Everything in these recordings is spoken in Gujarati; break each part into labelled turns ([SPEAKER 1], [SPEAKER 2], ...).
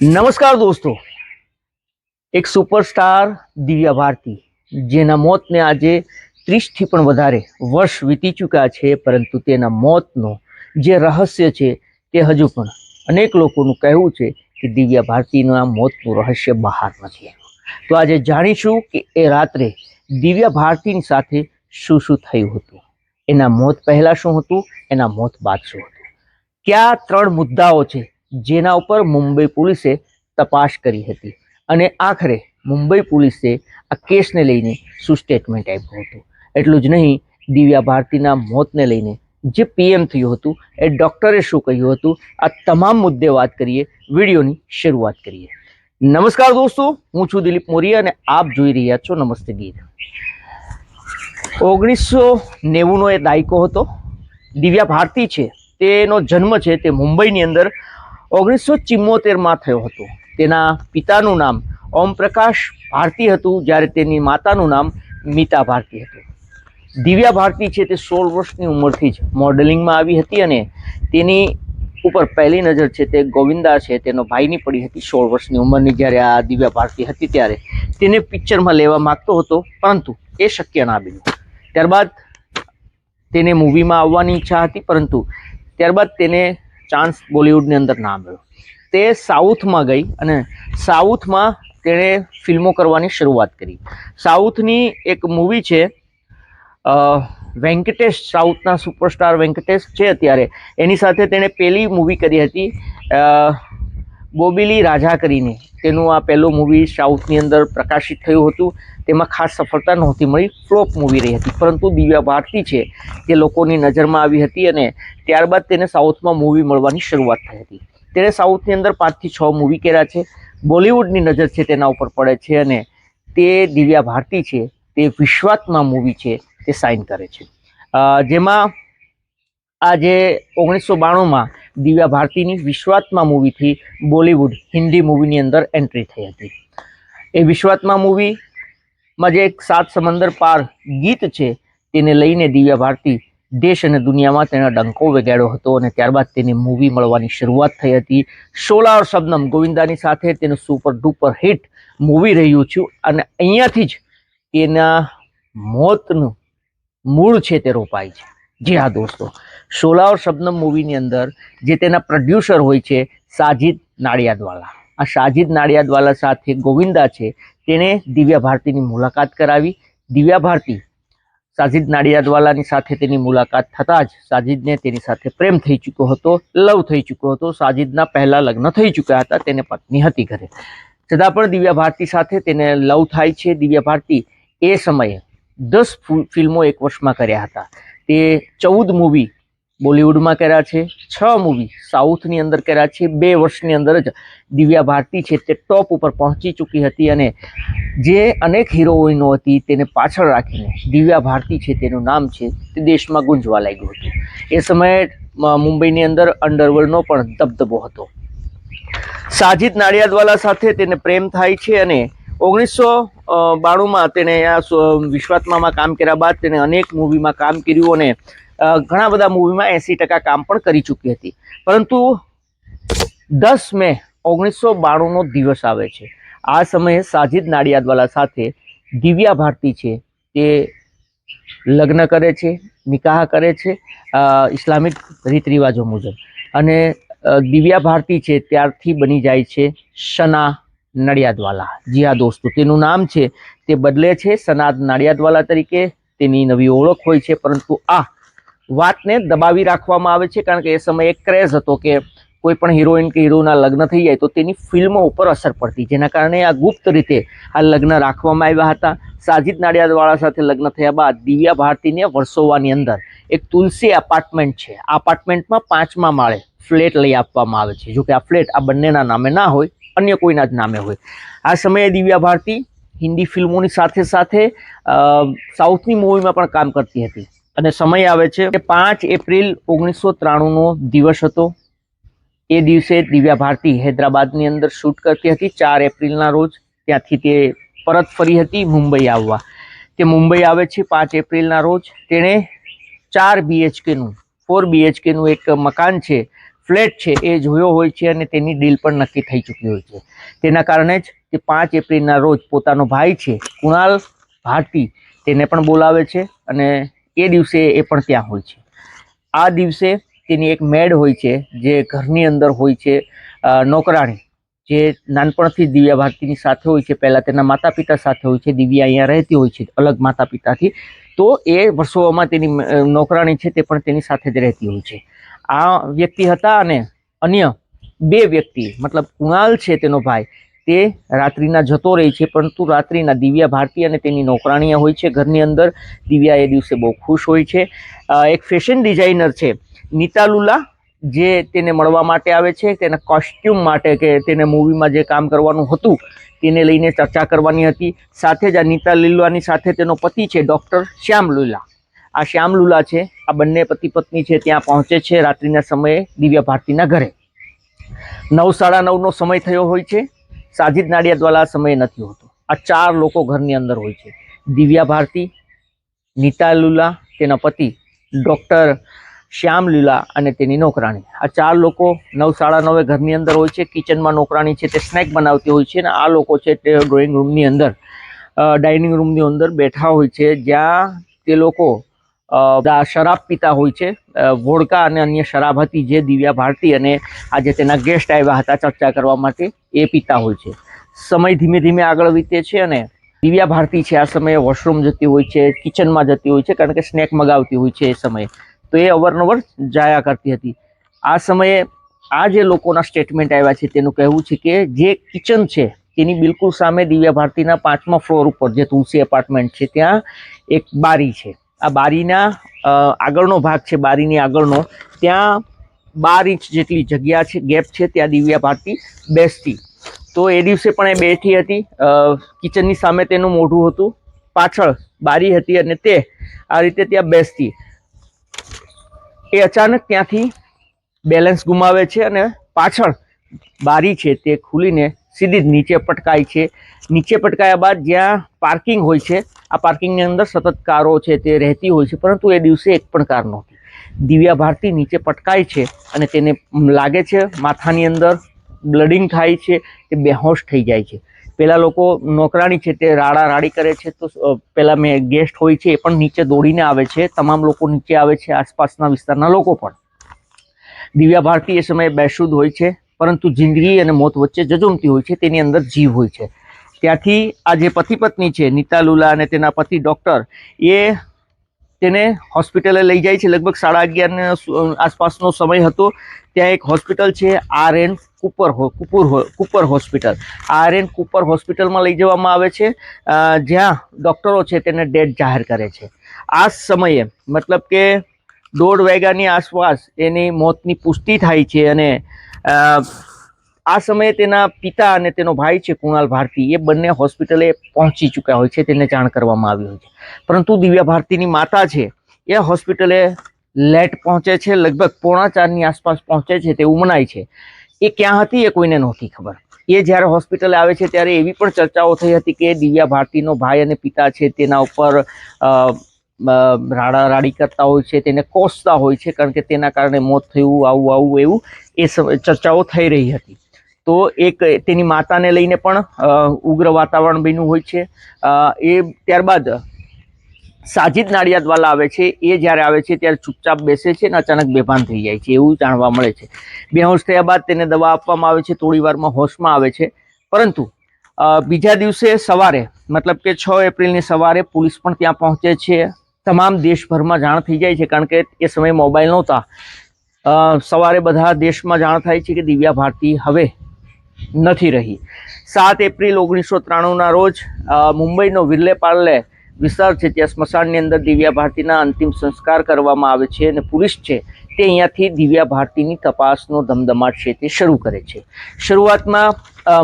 [SPEAKER 1] નમસ્કાર દોસ્તો. એક સુપરસ્ટાર દિવ્યા ભારતી, જેના મોતને આજે ત્રીસથી પણ વધારે વર્ષ વીતી ચૂક્યા છે, પરંતુ તેના મોતનો જે રહસ્ય છે તે હજુ પણ અનેક લોકોનું કહેવું છે કે દિવ્યા આ મોતનું રહસ્ય બહાર નથી તો આજે જાણીશું કે એ રાત્રે દિવ્યા ભારતીની સાથે શું શું થયું હતું. એના મોત પહેલાં શું હતું? એના મોત બાદ શું હતું? કયા ત્રણ મુદ્દાઓ છે જેના ઉપર મુંબઈ પોલીસે તપાસ કરી હતી. અને આખરે મુંબઈ પોલીસે આ કેસને લઈને શું સ્ટેટમેન્ટ આપ્યું હતું? એટલું જ નહીં, દિવ્યા ભારતીના મોતને લઈને જે પીએમ થયું હતું, એ ડૉક્ટરે શું કહ્યું હતું? આ તમામ મુદ્દે વાત કરીએ, વિડીયોની શરૂઆત કરીએ. નમસ્કાર દોસ્તો, હું છું દિલીપ મોરિયા અને આપ જોઈ રહ્યા છો નમસ્તે ગીત. ઓગણીસો નેવુંનો એ દાયકો હતો. દિવ્યા ભારતી છે, તેનો જન્મ છે તે મુંબઈની અંદર ઓગણીસો ચિમ્મોતેરમાં થયો હતો. તેના પિતાનું નામ ઓમ પ્રકાશ ભારતી હતું, જ્યારે તેની માતાનું નામ મીતા ભારતી હતું. દિવ્યા ભારતી છે તે સોળ વર્ષની ઉંમરથી જ મોડેલિંગમાં આવી હતી અને તેની ઉપર પહેલી નજર છે તે ગોવિંદા છે. તેનો ભાઈની પડી હતી સોળ વર્ષની ઉંમરની જ્યારે આ દિવ્યા ભારતી હતી ત્યારે. તેને પિક્ચરમાં લેવા માગતો હતો, પરંતુ એ શક્ય ના બન્યું. ત્યારબાદ તેને મૂવીમાં આવવાની ઈચ્છા હતી, પરંતુ ત્યારબાદ તેને ચાન્સ બોલિવૂડની અંદર ના મળ્યો. તે સાઉથમાં ગઈ અને સાઉથમાં તેણે ફિલ્મો કરવાની શરૂઆત કરી. સાઉથની એક મૂવી છે વેંકટેશ, સાઉથના સુપરસ્ટાર વેંકટેશ છે અત્યારે. એની સાથે તેણે પહેલી મૂવી કરી હતી બોબીલી રાજા કરીને તેનું આ પહેલું મૂવી સાઉથની અંદર પ્રકાશિત થયું હતું. તેમાં ખાસ સફળતા નહોતી મળી. ફ્લોપ મૂવી રહી હતી. પરંતુ દિવ્યા ભારતી છે તે લોકોની નજરમાં આવી હતી અને ત્યારબાદ તેને સાઉથમાં મૂવી મળવાની શરૂઆત થઈ હતી. તેણે સાઉથની અંદર પાંચથી છ મૂવી કર્યા છે. બોલિવૂડની નજર છે તેના ઉપર પડે છે અને તે દિવ્યા ભારતી છે. તે વિશ્વાત્મા મૂવી છે તે સાઇન કરે છે. જેમાં આજે ઓગણીસો બાણુંમાં દિવ્યા ભારતીની વિશ્વાત્મા મૂવીથી બોલિવૂડ હિન્દી મૂવીની અંદર એન્ટ્રી થઈ હતી. એ વિશ્વાત્મા મૂવીમાં જે એક સાત સમંદર પાર ગીત છે, તેને લઈને દિવ્યા ભારતી દેશ અને દુનિયામાં તેનો ડંકો વગાડ્યો હતો અને ત્યારબાદ તેને મૂવી મળવાની શરૂઆત થઈ હતી. સોલા ઓર શબનમ ગોવિંદાની સાથે તેનું સુપર ડુપર હિટ મૂવી રહ્યું છું અને અહીંયાથી જ તેના મોતનું મૂળ છે તે રોપાય છે. જી હા, દોસ્તો. સોલા ઓર શબનમ મૂવીની અંદર જે તેના પ્રોડ્યુસર હોય છે, સાજિદ નાડિયાદવાલા. આ સાજિદ નાડિયાદવાલા સાથે ગોવિંદા છે, તેણે દિવ્યા ભારતીની મુલાકાત કરાવી. દિવ્યા ભારતી સાજિદ નાડિયાદવાલાની સાથે તેની મુલાકાત થતાં જ સાજિદને તેની સાથે પ્રેમ થઈ ચૂક્યો હતો, લવ થઈ ચૂક્યો હતો. સાજિદના પહેલાં લગ્ન થઈ ચૂક્યા હતા, તેને પત્ની હતી ઘરે. છતાં પણ દિવ્યા ભારતી સાથે તેને લવ થાય છે. દિવ્યા ભારતી એ સમયે દસ ફિલ્મો એક વર્ષમાં કર્યા હતા. તે ચૌદ મૂવી બોલિવૂડમાં કર્યા છે, છ મૂવી સાઉથની અંદર કર્યા છે, બે વર્ષની અંદર જ દિવ્યા ભારતી છે તે ટોપ ઉપર પહોંચી ચૂકી હતી અને જે અનેક હિરોઈનો હતી તેને પાછળ રાખીને દિવ્યા ભારતી છે તેનું નામ છે તે દેશમાં ગુંજવા લાગ્યું હતું. એ સમયે મુંબઈની અંદર અંડરવર્લ્ડનો પણ દબદબો હતો. સાજિદ નાડિયાદવાલા સાથે તેને પ્રેમ થાય છે અને ઓગણીસો બાણુંમાં તેણે સ- વિશ્વાત્મામાં કામ કર્યા બાદ તેણે અનેક મૂવીમાં કામ કર્યું અને ઘણા બધા મૂવીમાં એંસી ટકા કામ પણ કરી ચૂકી હતી. પરંતુ દસ મે ઓગણીસો બાણુંનો દિવસ આવે છે. આ સમયે સાજિદ નાડિયાદવાલા સાથે દિવ્યા ભારતી છે. તે લગ્ન કરે છે, નિકાહ કરે છે ઇસ્લામિક રીત રિવાજો મુજબ. અને દિવ્યા ભારતી છે, ત્યારથી બની જાય છે શના નડિયાદવાલા. જી હા દોસ્તો, તેનું નામ છે, તે બદલે છે સનાદ નડિયાદવાલા તરીકે. તેની નવી ઓળખ હોય છે, પરંતુ આ વાતને દબાવી રાખવામાં આવે છે, કારણ કે એ સમયે એક ક્રેઝ હતો કે કોઈ પણ હિરોઈન કે હીરોના લગ્ન થઈ જાય તો તેની ફિલ્મો ઉપર અસર પડતી. જેના કારણે આ ગુપ્ત રીતે આ લગ્ન રાખવામાં આવ્યા હતા. સાજિદ નાડિયાદવાળા સાથે લગ્ન થયા બાદ દિવ્યા ભારતીને વર્સોવાની અંદર એક તુલસી એપાર્ટમેન્ટ છે. આ અપાર્ટમેન્ટમાં પાંચમા માળે ફ્લેટ લઈ આપવામાં આવે છે. જોકે આ ફ્લેટ આ બંનેના નામે ના હોય, અન્ય કોઈના જ નામે હોય. આ સમયે દિવ્યા ભારતી હિન્દી ફિલ્મોની સાથે સાથે સાઉથની મૂવીમાં પણ કામ કરતી હતી. અને સમય આવે છે કે પાંચ એપ્રિલ ઓગણીસો ત્રાણુંનો દિવસ હતો. એ દિવસે દિવ્યા ભારતી હૈદરાબાદની અંદર શૂટ કરતી હતી. ચાર એપ્રિલના રોજ ત્યાંથી તે પરત ફરી હતી મુંબઈ આવવા. તે મુંબઈ આવે છે પાંચ એપ્રિલના રોજ. તેણે ચાર બીએચકેનું ફોર બીએચકેનું એક મકાન છે ફ્લેટ છે એ જોયો હોય છે અને તેની ડીલ પણ નક્કી થઈ ચૂકી હોય છે. તેના કારણે જ તે પાંચ એપ્રિલના રોજ પોતાનો ભાઈ છે, કુણાલ ભારતી, તેને પણ બોલાવે છે અને એ દિવસે એ પણ ત્યાં હોય છે. આ દિવસે તેની એક મેડ હોય છે, જે ઘરની અંદર હોય છે નોકરાણી, જે નાનપણથી દિવ્યા ભારતીની સાથે હોય છે, પહેલાં તેના માતા પિતા સાથે હોય છે, દિવ્યા અહીંયા રહેતી હોય છે, અલગ માતા પિતાથી તો એ વર્ષોમાં તેની નોકરાણી છે તે પણ તેની સાથે જ રહેતી હોય છે. આ વ્યક્તિ હતા અને અન્ય બે વ્યક્તિ, મતલબ કુણાલ છે તેનો ભાઈ, તે રાત્રિના જતો રહે છે, પરંતુ રાત્રિના દિવ્યા ભારતી અને તેની નોકરાણીયા હોય છે. ઘરની અંદર દિવ્યા એ દિવસે બહુ ખુશ હોય છે. એક ફેશન ડિઝાઇનર છે નીતા લુલા જે તેને મળવા માટે આવે છે, તેના કોસ્ટ્યુમ માટે કે તેને મૂવીમાં જે કામ કરવાનું હતું, તેને લઈને ચર્ચા કરવાની હતી. સાથે જ આ નીતા લીલાની સાથે તેનો પતિ છે ડૉક્ટર શ્યામ લુલા આ શ્યામ લુલા છે. આ બંને પતિ પત્ની છે ત્યાં પહોંચે છે રાત્રિના સમયે દિવ્યા ભારતીના ઘરે. નવ સાડા નવનો સમય થયો હોય છે. સાજિદ નાડિયાદવાલા સમય નથી હોતો. આ ચાર લોકો ઘરની અંદર હોય છે. દિવ્યા ભારતી, નીતા લુલા, તેના પતિ ડૉક્ટર શ્યામ લીલા અને તેની નોકરાણી. આ ચાર લોકો નવ સાડા નવે ઘરની અંદર હોય છે. કિચનમાં નોકરાણી છે તે સ્નેક બનાવતી હોય છે અને આ લોકો છે તે ડ્રોઈંગ રૂમની અંદર ડાઇનિંગ રૂમની અંદર બેઠા હોય છે. જ્યાં તે લોકો શરાબ પીતા હોય છે. વોડકા અને અન્ય શરાબ હતી જે દિવ્યા ભારતી અને આજે તેના ગેસ્ટ આવ્યા હતા ચર્ચા કરવા માટે, એ પીતા હોય છે. સમય ધીમે ધીમે આગળ વીતે છે અને દિવ્યા ભારતી છે, આ સમયે વોશરૂમ જતી હોય છે કિચનમાં જતી હોય છે, કારણ કે સ્નેક મગાવતી હોય છે એ સમયે. તો એ અવારનવાર જાયા કરતી હતી. આ સમયે આ જે લોકોના સ્ટેટમેન્ટ આવ્યા છે તેનું કહેવું છે કે જે કિચન છે, તેની બિલકુલ સામે દિવ્યા ભારતીના પાંચમા ફ્લોર ઉપર જે તુલસી એપાર્ટમેન્ટ છે, ત્યાં એક બારી છે. આ બારીના આગળનો ભાગ છે, બારીની આગળનો, ત્યાં બાર ઇંચ જેટલી જગ્યા છે, ગેપ છે, ત્યાં દિવ્યા ભારતી બેસતી. તો એ દિવસે પણ એ બેઠી હતી કિચનની સામે તેનું મોઢું હતું, પાછળ બારી હતી અને તે આ રીતે ત્યાં બેસતી. એ અચાનક ત્યાંથી બેલેન્સ ગુમાવે છે અને પાછળ બારી છે તે ખુલીને સીધી જ નીચે પટકાય છે. નીચે પટકાયા બાદ જ્યાં પાર્કિંગ હોય છે આ પાર્કિંગની અંદર સતત કારો છે તે રહેતી હોય છે, પરંતુ એ દિવસે એક પણ કાર નહોતી. દિવ્યા ભારતી નીચે પટકાય છે અને તેને લાગે છે માથાની અંદર બ્લડિંગ થાય છે તે બેહોશ થઈ જાય છે. પેલા લોકો નોકરાણી છે તે રાડા રાડી કરે છે, તો પેલા મેં ગેસ્ટ હોય છે એ પણ નીચે દોડીને આવે છે, તમામ લોકો નીચે આવે છે, આસપાસના વિસ્તારના લોકો પણ. દિવ્યા ભારતી એ સમયે બેશુદ્ધ હોય છે, પરંતુ જિંદગી અને મોત વચ્ચે જજુમતી હોય છે, તેની અંદર જીવ હોય છે. ત્યાંથી આ જે પતિ પત્ની છે, નીતા લુલા અને તેના પતિ ડૉક્ટર, એ તેને હોસ્પિટલે લઈ જાય છે. લગભગ સાડા અગિયારને આસપાસનો સમય હતો. ત્યાં એક હોસ્પિટલ છે R N Cooper Cooper Cooper hospital. R N Cooper હોસ્પિટલમાં લઈ જવામાં આવે છે. જ્યાં ડૉક્ટરો છે તેને ડેડ જાહેર કરે છે. આ સમયે મતલબ કે દોઢ વાગ્યાની આસપાસ એની મોતની પુષ્ટિ થાય છે અને આ સમયે તેના પિતા અને તેનો ભાઈ છે કુણાલ ભારતી, એ બંને હોસ્પિટલે પહોંચી ચૂક્યા હોય છે તેને જાણ કરવામાં આવી હોય છે. પરંતુ દિવ્યા ભારતીની માતા છે, એ હોસ્પિટલે લેટ પહોંચે છે, લગભગ પોણા ચારની આસપાસ પહોંચે છે, તેવું મનાય છે. એ ક્યાં હતી એ કોઈને નહોતી ખબર. એ જ્યારે હોસ્પિટલે આવે છે ત્યારે એવી પણ ચર્ચાઓ થઈ હતી કે દિવ્યા ભારતીનો ભાઈ અને પિતા છે તેના ઉપર રાડા રાડી કરતા હોય છે, તેને કોસતા હોય છે કારણ કે તેના કારણે મોત થયું, આવું આવું, એવું, એ ચર્ચાઓ થઈ રહી હતી. તો એક તેની માતાને લઈને પણ ઉગ્ર વાતાવરણ બન્યું હોય છે. એ ત્યારબાદ સાજિદ નાડિયાદવાલા આવે છે. એ જ્યારે આવે છે ત્યારે ચૂપચાપ બેસે છે અને અચાનક બેભાન થઈ જાય છે એવું જાણવા મળે છે. બેહોશ થયા બાદ તેને દવા આપવામાં આવે છે. થોડી વારમાં હોશમાં આવે છે. પરંતુ બીજા દિવસે સવારે, મતલબ કે છ એપ્રિલની સવારે પોલીસ પણ ત્યાં પહોંચે છે. તમામ દેશભરમાં જાણ થઈ જાય છે કારણ કે એ સમયે મોબાઈલ નહોતા. સવારે બધા દેશમાં જાણ થાય છે કે દિવ્યા ભારતી હવે નથી રહી. સાત એપ્રિલ ઓગણીસો ત્રાણુંના રોજ મુંબઈનો વિરલે પાર્લે વિસ્તાર છે ત્યાં સ્મશાનની અંદર દિવ્યા ભારતીના અંતિમ સંસ્કાર કરવામાં આવે છે અને પોલીસ છે તે અહીંયાથી દિવ્યા ભારતીની તપાસનો ધમધમાટ છે તે શરૂ કરે છે. શરૂઆતમાં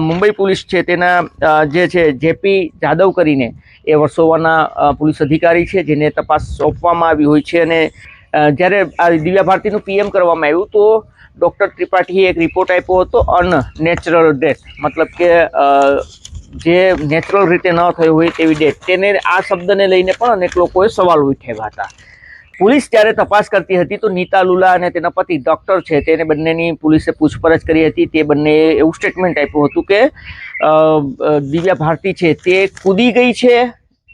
[SPEAKER 1] મુંબઈ પોલીસ છે તેના જે છે જેપી જાદવ કરીને એ વર્સોવાના પોલીસ અધિકારી છે જેને તપાસ સોંપવામાં આવી હોય છે અને જ્યારે આ દિવ્યા ભારતીનું પીએમ કરવામાં આવ્યું તો ડૉક્ટર ત્રિપાઠીએ એક રિપોર્ટ આપ્યો હતો અનનેચરલ ડેથ મતલબ કે જે નેચરલ રીતે ન થયું હોય તેવી ડેથ તેને આ શબ્દને લઈને પણ અનેક લોકોએ સવાલ ઉઠાવ્યા હતા. પોલીસ જ્યારે તપાસ કરતી હતી તો નીતા લુલા અને તેના પતિ ડૉક્ટર છે, તેને બંનેની પોલીસે પૂછપરછ કરી હતી. તે બંને એવું સ્ટેટમેન્ટ આપ્યું હતું કે દિવ્યા ભારતી છે તે કૂદી ગઈ છે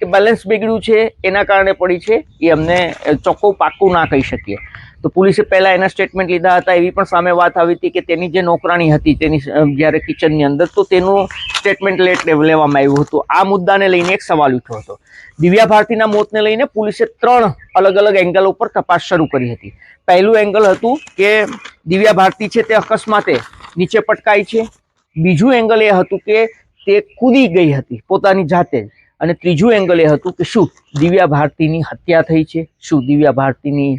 [SPEAKER 1] કે બેલેન્સ બગડ્યું છે, એના કારણે પડી છે, એ અમને ચોખ્ખું પાક્કું ના કહી શકીએ. તો પોલીસે પહેલાં એના સ્ટેટમેન્ટ લીધા હતા, એવી પણ સામે વાત આવી હતી કે તેની જે નોકરાણી હતી, તેની જ્યારે કિચનની અંદર, તો તેનું સ્ટેટમેન્ટ લેટ લેવામાં આવ્યું હતું. આ મુદ્દાને લઈને એક સવાલ ઉઠ્યો હતો. દિવ્યા ભારતીના મોતને લઈને પોલીસે ત્રણ અલગ અલગ એંગલ ઉપર તપાસ શરૂ કરી હતી. પહેલું એંગલ હતું કે દિવ્યા ભારતી છે તે અકસ્માતે નીચે પટકાઈ છે. બીજું એંગલ એ હતું કે તે કૂદી ગઈ હતી પોતાની જાતે જ. અને ત્રીજું એંગલ એ હતું કે શું દિવ્યા ભારતીની હત્યા થઈ છે, શું દિવ્યા ભારતીની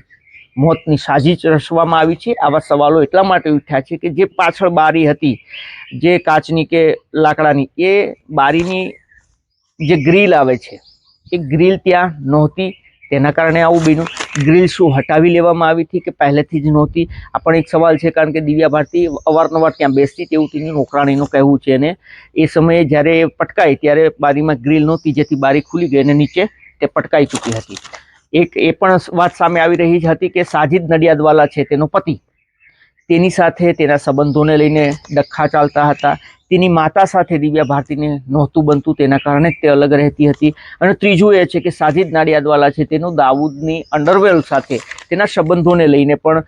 [SPEAKER 1] મોતની સાજીશ રચવામાં આવી છે? આવા સવાલો એટલા માટે ઉઠ્યા છે કે જે પાછળ બારી હતી, જે કાચની કે લાકડાની, એ બારીની જે ગ્રીલ આવે છે, એ ગ્રીલ ત્યાં નહોતી. તેના કારણે આવું બન્યું ગ્રીલ શું હટાવી લેવામાં આવી હતી કે પહેલેથી જ નહોતી? આ પણ એક સવાલ છે, કારણ કે દિવ્યા ભારતી અવારનવાર ત્યાં બેસતી તેવું તેની નોકરાણીનું કહેવું છે અને એ સમયે જ્યારે એ પટકાઈ ત્યારે બારીમાં ગ્રીલ નહોતી, જેથી બારી ખુલી ગઈ અને નીચે તે પટકાઈ ચૂકી હતી. એક એ પણ વાત સામે આવી રહી હતી કે સાજિદ નડિયાદવાલા છે, તેનો પતિ. તેની સાથે તેના સંબંધોને લઈને ડખ્ખા ચાલતા હતા. તેની માતા સાથે દિવ્યા ભારતીને નહોતું બનતું તેના કારણે તે અલગ રહેતી હતી. અને ત્રીજું એ છે કે સાજિદ નાડિયાદવાલા છે તેનું દાઉદની અંડરવેલ સાથે તેના સંબંધોને લઈને પણ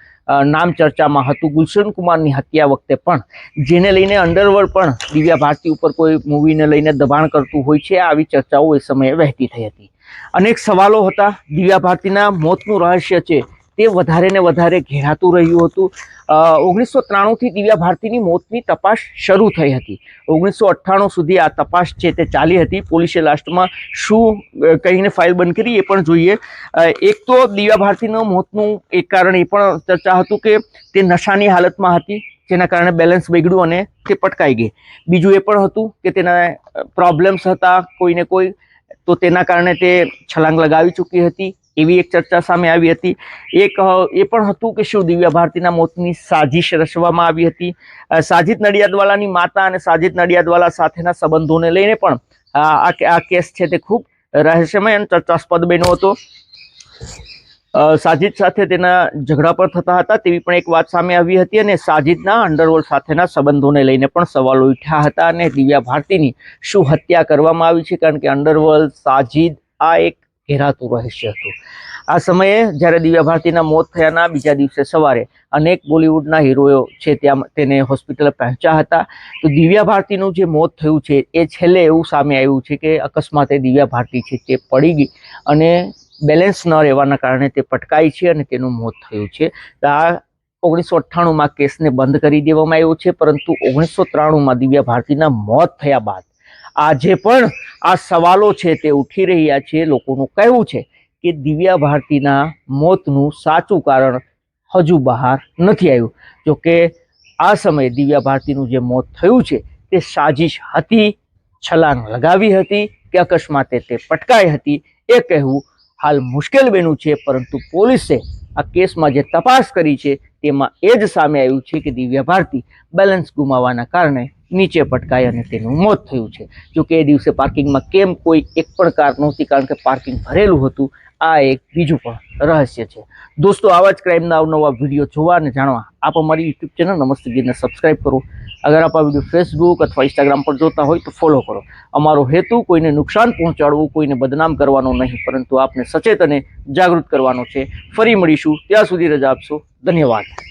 [SPEAKER 1] નામ ચર્ચામાં હતું. ગુલશન કુમારની હત્યા વખતે પણ જેને લઈને અંડરવર્લ્ડ પણ દિવ્યા ભારતી ઉપર કોઈ મૂવીને લઈને દબાણ કરતું હોય છે, આવી ચર્ચાઓ એ સમયે વહેતી થઈ હતી. અનેક સવાલો હતા. દિવ્યા ભારતીના મોતનું રહસ્ય છે. તે વધારે ને વધારે ઘેરાતું રહ્યું હતું. ઓગણીસો ત્રાણુંથી દિવ્યા ભારતીની મોતની તપાસ શરૂ થઈ હતી. ઓગણીસો અઠ્ઠાણું સુધી આ તપાસ છે તે ચાલી હતી. પોલીસે લાસ્ટમાં શું કહીને ફાઇલ બંધ કરી એ પણ જોઈએ. એક તો દિવ્યા ભારતીના મોતનું એક કારણ એ પણ ચર્ચા હતું કે તે નશાની હાલતમાં હતી, જેના કારણે બેલેન્સ બગડ્યું અને તે પટકાઈ ગઈ. બીજું એ પણ હતું કે તેના પ્રોબ્લેમ્સ હતા, કોઈને કોઈ, તો તેના કારણે તે છલાંગ લગાવી ચૂકી હતી. એવી એક ચર્ચા સામે આવી હતી. એક એ પણ હતું કે શું દિવ્યા ભારતીના મોતની સાજિશ રચવામાં આવી હતી. સાજિદ નડિયાદવાલાની માતા અને સાજિદ નડિયાદવાલા સાથેના સંબંધોને લઈને પણ આ કેસ છે તે ખૂબ રહસ્યમય અને ચર્ચાસ્પદ બન્યો હતો. સાજિદ સાથે તેના ઝઘડા પણ થતા હતા તેવી પણ એક વાત સામે આવી હતી અને સાજિદના અંડરવર્લ્ડ સાથેના સંબંધોને લઈને પણ સવાલો ઉઠ્યા હતા અને દિવ્યા ભારતીની શું હત્યા કરવામાં આવી છે કારણ કે અંડરવર્લ્ડ સાજિદ આ એક ઘેરાતું રહસ્ય હતું આ સમયે જ્યારે દિવ્યા ભારતીના મોત થયાના બીજા દિવસે સવારે અનેક બોલિવૂડના હીરોઓ છે ત્યાં તેને હોસ્પિટલ પહોંચ્યા હતા. તો દિવ્યા ભારતીનું જે મોત થયું છે એ છેલ્લે એવું સામે આવ્યું છે કે અકસ્માતે દિવ્યા ભારતી છે તે પડી ગઈ અને બેલેન્સ ન રહેવાના કારણે તે પટકાઈ છે અને તેનું મોત થયું છે. તો આ ઓગણીસો અઠ્ઠાણુંમાં કેસને બંધ કરી દેવામાં આવ્યો છે, પરંતુ ઓગણીસો ત્રાણુંમાં દિવ્યા ભારતીના મોત થયા બાદ આજે પણ આ સવાલો છે તે ઉઠી રહ્યા છે, લોકોનું કહેવું છે કે દિવ્યા ભારતીના મોતનું સાચું કારણ હજુ બહાર નથી આવ્યું. જો કે આ સમયે દિવ્યા ભારતીનું જે મોત થયું છે, તે સાજિશ હતી, છલાંગ લગાવી હતી, કે અકસ્માતે તે પટકાઈ હતી, એ કહેવું હાલ મુશ્કેલ બન્યું છે, પરંતુ પોલીસે આ કેસમાં જે તપાસ કરી છે, તેમાં એ જ સામે આવ્યું છે કે દિવ્યા ભારતી બેલેન્સ ગુમાવવાના કારણે નીચે પટકાઈ અને તેનું મોત થયું છે. જો કે એ દિવસે પાર્કિંગમાં કેમ કોઈ એક પણ કાર નહોતી, કારણ કે પાર્કિંગ ભરેલું હતું, આ એક બીજું પણ રહસ્ય છે. દોસ્તો, આવા જ ક્રાઇમના અવનવા વીડિયો જોવા અને જાણવા આપ અમારી યુટ્યુબ ચેનલ નમસ્તે ગીરને સબસ્ક્રાઇબ કરો. અગર આપ આ વીડિયો ફેસબુક અથવા ઇન્સ્ટાગ્રામ પર જોતા હોય તો ફોલો કરો. અમારો હેતુ કોઈને નુકસાન પહોંચાડવું, કોઈને બદનામ કરવાનો નહીં, પરંતુ આપને સચેત અને જાગૃત કરવાનો છે. ફરી મળીશું. ત્યાં સુધી રજા આપશો. ધન્યવાદ.